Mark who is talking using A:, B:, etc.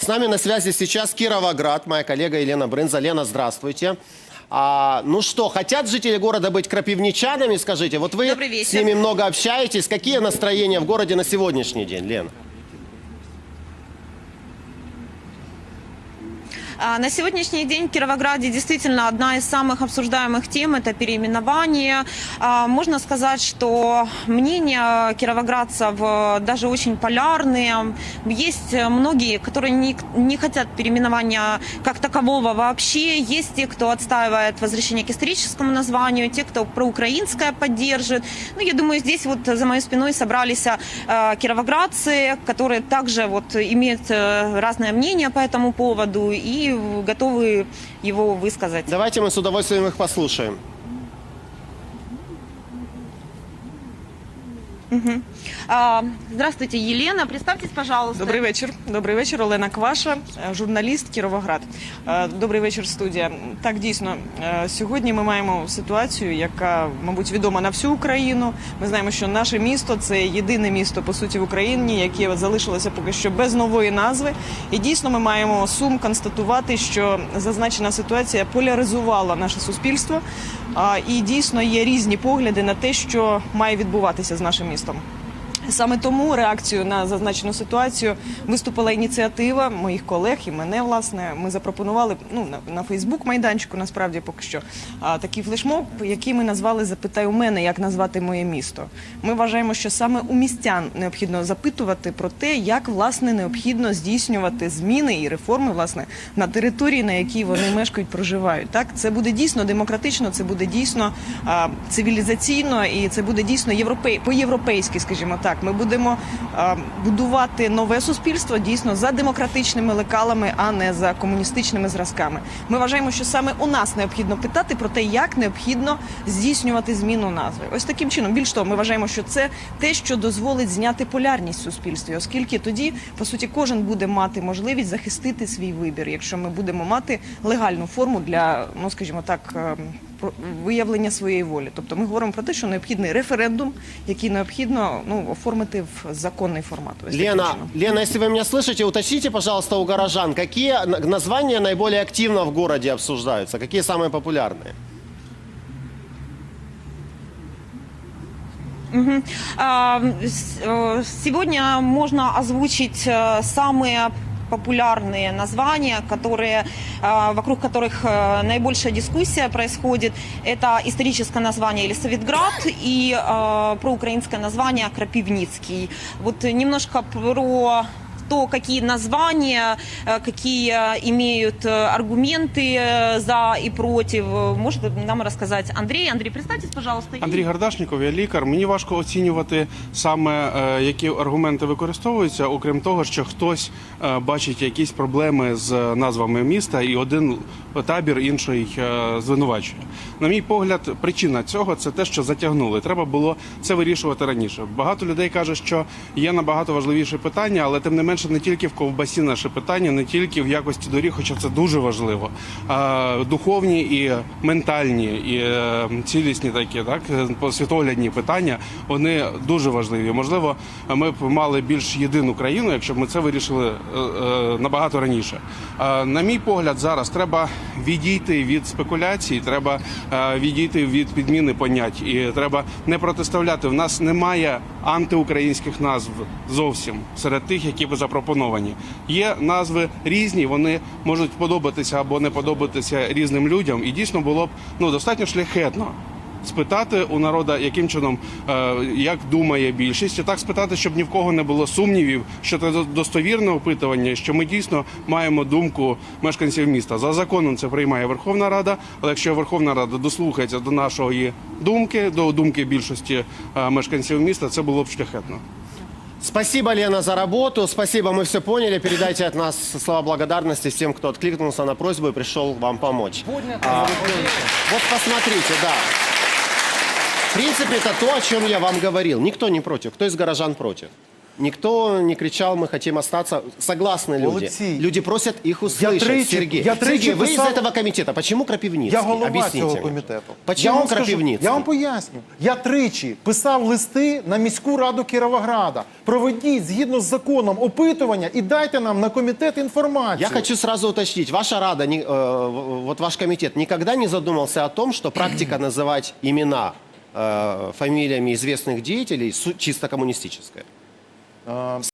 A: С нами на связи сейчас Кировоград, моя коллега Елена Брынза. Лена, здравствуйте. А, ну что, хотят жители города быть крапивничанами, скажите? Вот вы
B: Добрый вечер.
A: с ними много общаетесь. Какие настроения в городе на сегодняшний день, Лена?
B: На сегодняшний день в Кировограде действительно одна из самых обсуждаемых тем – это переименование. А, Можно сказать, что мнения кировоградцев э, даже очень полярные. Есть э, многие, которые не, не хотят переименования как такового вообще. Есть те, кто отстаивает возвращение к историческому названию, те, кто проукраинское поддержит. Ну, я думаю, здесь вот за моей спиной собрались э, кировоградцы, которые также вот имеют разное мнение по этому поводу и готовы его высказать.
A: Давайте мы с удовольствием их послушаем.
B: Здравствуйте, Елена. Представьтесь, пожалуйста.
C: Добрий вечір. Добрий вечір. Олена Кваша, е, журналіст Кіровоград. Е, Добрий вечір, студія. Так, дійсно, е, сьогодні ми маємо ситуацію, яка, мабуть, відома на всю Україну. Ми знаємо, що наше місто це єдине місто по суті в Україні, яке залишилося поки що без нової назви. І дійсно, ми маємо сум констатувати, що зазначена ситуація поляризувала наше суспільство. І дійсно є різні погляди на те, що має відбуватися з нашим містом. system. Саме тому реакцію на зазначену ситуацію виступила ініціатива моїх колег і мене. Власне, ми запропонували ну на, на Фейсбук майданчику. Насправді поки що а, такий флешмоб, який ми назвали Запитай у мене, як назвати моє місто. Ми вважаємо, що саме у містян необхідно запитувати про те, як власне необхідно здійснювати зміни і реформи власне на території, на якій вони мешкають, проживають. Так це буде дійсно демократично, це буде дійсно а, цивілізаційно і це буде дійсно європей по-європейськи, скажімо так. Ми будемо будувати нове суспільство дійсно за демократичними лекалами, а не за комуністичними зразками. Ми вважаємо, що саме у нас необхідно питати про те, як необхідно здійснювати зміну назви. Ось таким чином. Більш того, ми вважаємо, що це те, що дозволить зняти полярність суспільстві, оскільки тоді, по суті, кожен буде мати можливість захистити свій вибір, якщо ми будемо мати легальну форму для, ну скажімо так. ем, про- виявлення своєї волі. Тобто ми говоримо про те, що необхідний референдум, який необхідно ну, оформити в законний формат. Ось таким
A: Лена,
C: чином.
A: Лена, если вы меня слышите, уточните, пожалуйста, у горожан, какие на- названия наиболее активно в городе обсуждаются, какие самые популярные?
B: А, с- э, Сегодня можно озвучить э, самые популярные названия, которые, э, вокруг которых э, наибольшая дискуссия происходит. Это историческое название Елисаветград и э, проукраинское название Крапивницкий. Вот немножко про то, какие названия, э, какие имеют э, аргументы э, за и против, э, может нам рассказать Андрей. Андрей, представьтесь, пожалуйста. и-
D: Андрій Гардашніков, я лікар. Мені важко оцінювати саме е, які аргументи використовуються, окрім того, що хтось е, бачить якісь проблеми з назвами міста, і один табір інший е, звинувачує. На мій погляд, причина цього це те, що затягнули. Треба було це вирішувати раніше. Багато людей каже, що є набагато важливіше питання, але тим не менше не тільки в ковбасі наше питання, не тільки в якості доріг, хоча це дуже важливо. Духовні і ментальні, і е, цілісні такі, так світоглядні питання, вони дуже важливі. Можливо, ми б мали більш єдину країну, якщо б ми це вирішили е, е, набагато раніше. На мій погляд, зараз треба відійти від спекуляцій, треба відійти від підміни понять, і треба не протиставляти. В нас немає антиукраїнських назв зовсім серед тих, які би запропоновані. Є назви різні, вони можуть подобатися або не подобатися різним людям, і дійсно було б ну достатньо шляхетно. Спитати у народа, яким чином е, як думає більшість, і так спитати, щоб ні в кого не було сумнівів, що це до- достовірне опитування, що ми дійсно маємо думку мешканців міста. За законом це приймає Верховна Рада. Але якщо Верховна Рада дослухається до нашої думки, до думки більшості е, мешканців міста, це було б шляхетно.
A: Спасибо, Лена, за работу. Спасибо, мы все поняли. Передайте от нас слова благодарности всем, кто откликнулся на просьбу и пришел вам помочь. А, вот посмотрите, да. В принципе, это то, о чем я вам говорил. Никто не против. Кто из горожан против? Никто не кричал, мы хотим остаться. Согласны люди.
E: Алексей,
A: люди просят их услышать.
E: тричі-
A: Сергей,
E: я тричі
A: Сергей, вы
E: писав-
A: из этого комитета. Почему Крапивницкий?
E: Я голова
A: Объясните
E: цього
A: мне.
E: комітету. я
A: Почему
E: вам скажу-
A: Крапивницкий?
E: я вам поясню. Я тричі писав листи на міську раду Кіровограда. Проведіть згідно з законом опитування і дайте нам на комітет інформацію.
A: Я хочу сразу уточнить. Ваша Рада, не- э, вот ваш комитет никогда не задумался о том, что практика называть имена э, фамилиями известных деятелей су- чисто коммунистическая? Um,